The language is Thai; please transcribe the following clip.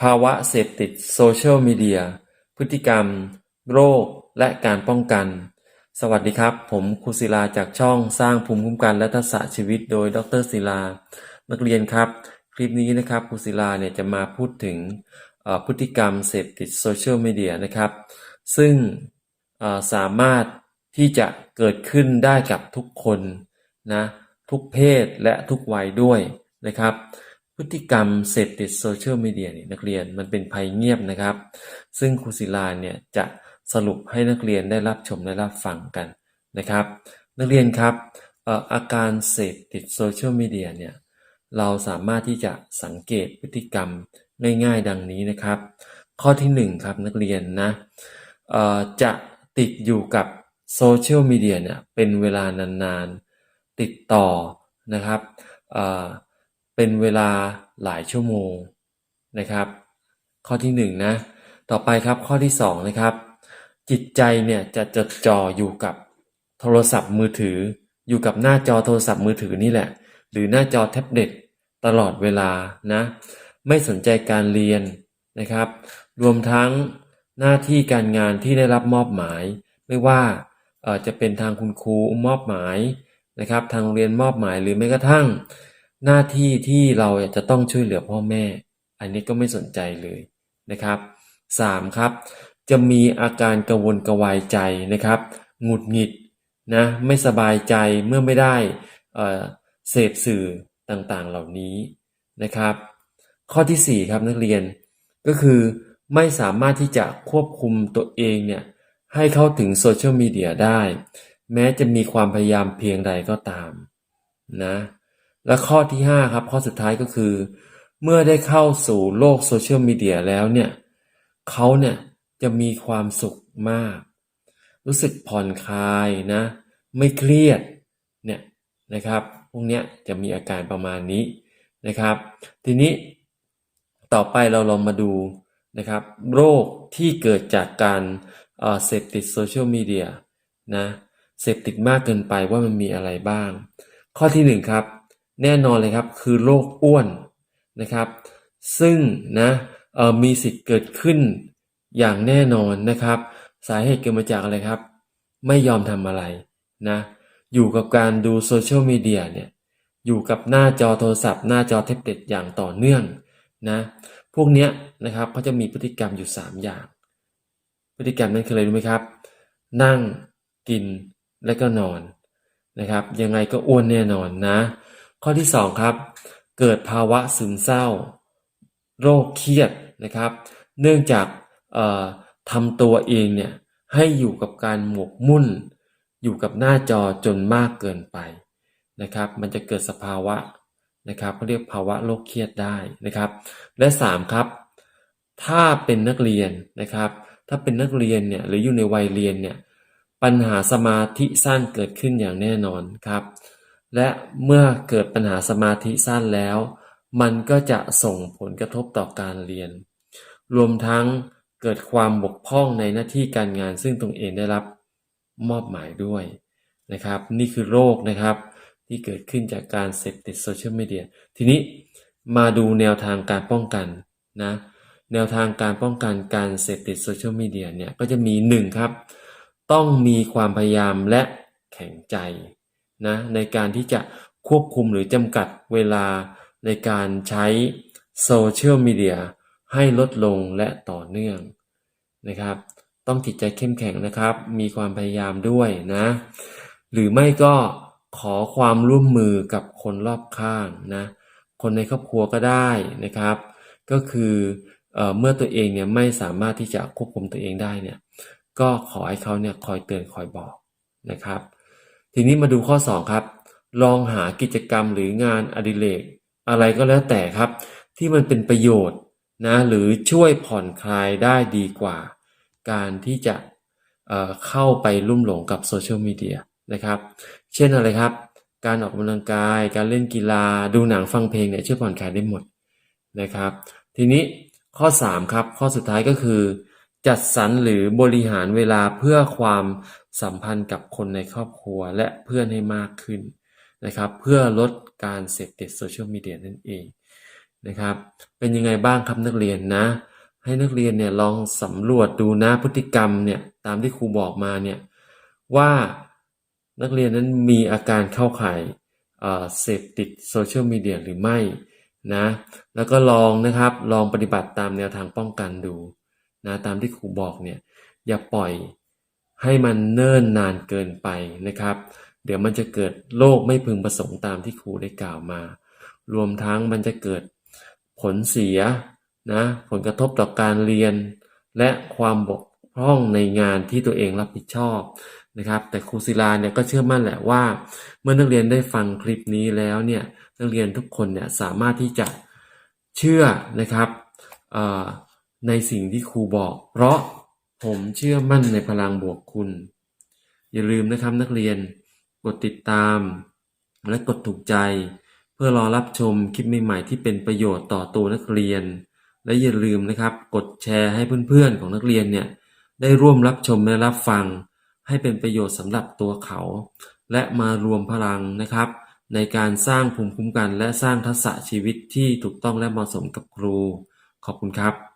ภาวะเสพติดโซเชียลมีเดีย พฤติกรรม โรค และการป้องกัน สวัสดีครับ ผมครูศิลาจากช่องสร้างภูมิคุ้มกันและทักษะชีวิตโดย ดรศิลา นักเรียนครับ คลิปนี้นะครับครูศิลาเนี่ยจะมาพูดถึงพฤติกรรมเสพติดโซเชียลมีเดียนะครับ ซึ่งสามารถที่จะเกิดขึ้นได้กับทุกคนนะทุกเพศและทุกวัยด้วยนะครับ พฤติกรรมเสพติดโซเชียลมีเดียเนี่ยนักเรียนมันเป็นภัยเงียบนะครับ ซึ่งครูศิลาเนี่ยจะสรุปให้นักเรียนได้รับชมได้รับฟังกันนะครับ นักเรียนครับอาการเสพติดโซเชียลมีเดียเนี่ยเราสามารถที่จะสังเกตพฤติกรรมง่ายๆ ดังนี้นะครับ ข้อที่หนึ่งครับนักเรียนนะจะติดอยู่กับโซเชียลมีเดียเนี่ยเป็นเวลานานๆ ติดต่อนะครับ เป็นเวลาหลายชั่วโมงนะครับ ข้อที่หนึ่งนะต่อไปครับข้อที่สองนะครับ จิตใจเนี่ยจะจดจ่ออยู่กับโทรศัพท์มือถือ อยู่กับหน้าจอโทรศัพท์มือถือนี่แหละ หรือหน้าจอแท็บเล็ตตลอดเวลานะไม่สนใจการเรียนนะครับ รวมทั้งหน้าที่การงานที่ได้รับมอบหมาย ไม่ว่าเอ่อจะเป็นทางคุณครูมอบหมายนะครับ ทางโรงเรียนมอบหมายหรือแม้กระทั่ง หน้าที่ที่เราจะต้องช่วยเหลือพ่อแม่ อันนี้ก็ไม่สนใจเลยนะครับสามครับ จะมีอาการกังวลกระวายใจนะครับหงุดหงิดนะไม่สบายใจเมื่อไม่ได้เเสพสื่อต่างๆเหล่านี้นะครับ ข้อที่สี่ครับนักเรียนก็คือไม่สามารถที่จะควบคุมตัวเองเนี่ยให้เข้าถึงโซเชียลมีเดียได้ แม้จะมีความพยายามเพียงใดก็ตามนะ และข้อที่ 5 ครับ ข้อสุดท้ายก็คือ เมื่อได้เข้าสู่โลกโซเชียลมีเดียแล้วเนี่ยเขาเนี่ยจะมีความสุขมาก รู้สึกผ่อนคลายนะ ไม่เครียดเนี่ยนะครับ พวกเนี้ยจะมีอาการประมาณนี้นะครับ ทีนี้ต่อไปเราลองมาดูนะครับ โรคที่เกิดจากการเอ่อเสพติดโซเชียลมีเดียนะเสพติดมากเกินไปว่ามันมีอะไรบ้าง ข้อที่หนึ่งครับ แน่นอนเลยครับคือโรคอ้วนนะครับ ซึ่งนะมีสิทธิ์เกิดขึ้นอย่างแน่นอนนะครับ สาเหตุเกิดมาจากอะไรครับ ไม่ยอมทำอะไรนะอยู่กับการดูโซเชียลมีเดียเนี่ยอยู่กับหน้าจอโทรศัพท์ หน้าจอแท็บเล็ตอย่างต่อเนื่องนะพวกเนี้ยนะครับเขาจะมีพฤติกรรมอยู่ 3 อย่าง พฤติกรรมนั้นคืออะไรรู้ไหมครับ นั่งกินและก็นอนนะครับ ยังไงก็อ้วนแน่นอนนะ ข้อที่2ครับ เกิดภาวะซึมเศร้า โรคเครียดนะครับ เนื่องจากทำตัวเองเนี่ยให้อยู่กับการหมกมุ่น อยู่กับหน้าจอจนมากเกินไปนะครับ มันจะเกิดสภาวะนะครับเขาเรียกภาวะโรคเครียดได้นะครับ และ 3 ครับ ถ้าเป็นนักเรียนนะครับ ถ้าเป็นนักเรียนเนี่ยหรืออยู่ในวัยเรียนเนี่ยปัญหาสมาธิสั้นเกิดขึ้นอย่างแน่นอนครับ และเมื่อเกิดปัญหาสมาธิสั้นแล้ว มันก็จะส่งผลกระทบต่อการเรียน รวมทั้งเกิดความบกพร่องในหน้าที่การงาน ซึ่งตนเองได้รับมอบหมายด้วยนะครับ นี่คือโรคนะครับ ที่เกิดขึ้นจากการเสพติดโซเชียลมีเดียทีนี้มาดูแนวทางการป้องกันนะแนวทางการป้องกันการเสพติดโซเชียลมีเดียเนี่ยก็จะมี 1 ครับ ต้องมีความพยายามและแข็งใจ นะในการที่จะควบคุมหรือจำกัดเวลาในการใช้โซเชียลมีเดียให้ลดลงและต่อเนื่องนะครับ ต้องจิตใจเข้มแข็งนะครับ มีความพยายามด้วยนะ หรือไม่ก็ขอความร่วมมือกับคนรอบข้างนะ คนในครอบครัวก็ได้นะครับ ก็คือเออเมื่อตัวเองเนี่ยไม่สามารถที่จะควบคุมตัวเองได้เนี่ย ก็ขอให้เขาเนี่ยคอยเตือนคอยบอกนะครับ ทีนี้มาดูข้อ 2 ครับ ลองหากิจกรรมหรืองานอดิเรกอะไรก็แล้วแต่ครับ ที่มันเป็นประโยชน์นะหรือช่วยผ่อนคลายได้ดีกว่า การที่จะเเข้าไปลุ่มหลงกับโซเชียลมีเดียนะครับ เช่นอะไรครับ การออกกำลังกาย การเล่นกีฬา ดูหนังฟังเพลงเนี่ยช่วยผ่อนคลายได้หมดนะครับ ทีนี้ข้อ 3 ครับ ข้อสุดท้ายก็คือ จัดสรรหรือบริหารเวลาเพื่อความ สัมพันธ์กับคนในครอบครัวและเพื่อนให้มากขึ้นนะครับ เพื่อลดการเสพติดโซเชียลมีเดียนั่นเองนะครับ เป็นยังไงบ้างครับนักเรียนนะ ให้นักเรียนเนี่ยลองสำรวจดูนะพฤติกรรมเนี่ยตามที่ครูบอกมาเนี่ยว่านักเรียนนั้นมีอาการเข้าข่ายเอ่อเสพติดโซเชียลมีเดียหรือไม่นะแล้วก็ลองนะครับลองปฏิบัติตามแนวทางป้องกันดูนะตามที่ครูบอกเนี่ยอย่าปล่อย ให้มันเนิ่นนานเกินไปนะครับ เดี๋ยวมันจะเกิดโรคไม่พึงประสงค์ตามที่ครูได้กล่าวมา รวมทั้งมันจะเกิดผลเสียนะผลกระทบต่อการเรียน และความบกพร่องในงานที่ตัวเองรับผิดชอบนะครับ แต่ครูศิลาเนี่ยก็เชื่อมั่นแหละว่า เมื่อนักเรียนได้ฟังคลิปนี้แล้วเนี่ยนักเรียนทุกคนเนี่ยสามารถที่จะเชื่อนะครับในสิ่งที่ครูบอก เพราะ ผมเชื่อมั่นในพลังบวกคุณ อย่าลืมนะครับนักเรียน กดติดตาม และกดถูกใจ เพื่อรอรับชมคลิปใหม่ๆที่เป็นประโยชน์ต่อตัวนักเรียน และอย่าลืมนะครับ กดแชร์ให้เพื่อนๆของนักเรียนเนี่ยได้ร่วมรับชมและรับฟัง ให้เป็นประโยชน์สำหรับตัวเขา และมารวมพลังนะครับ ในการสร้างภูมิคุ้มกัน และสร้างทักษะชีวิตที่ถูกต้องและเหมาะสมกับครู ขอบคุณครับ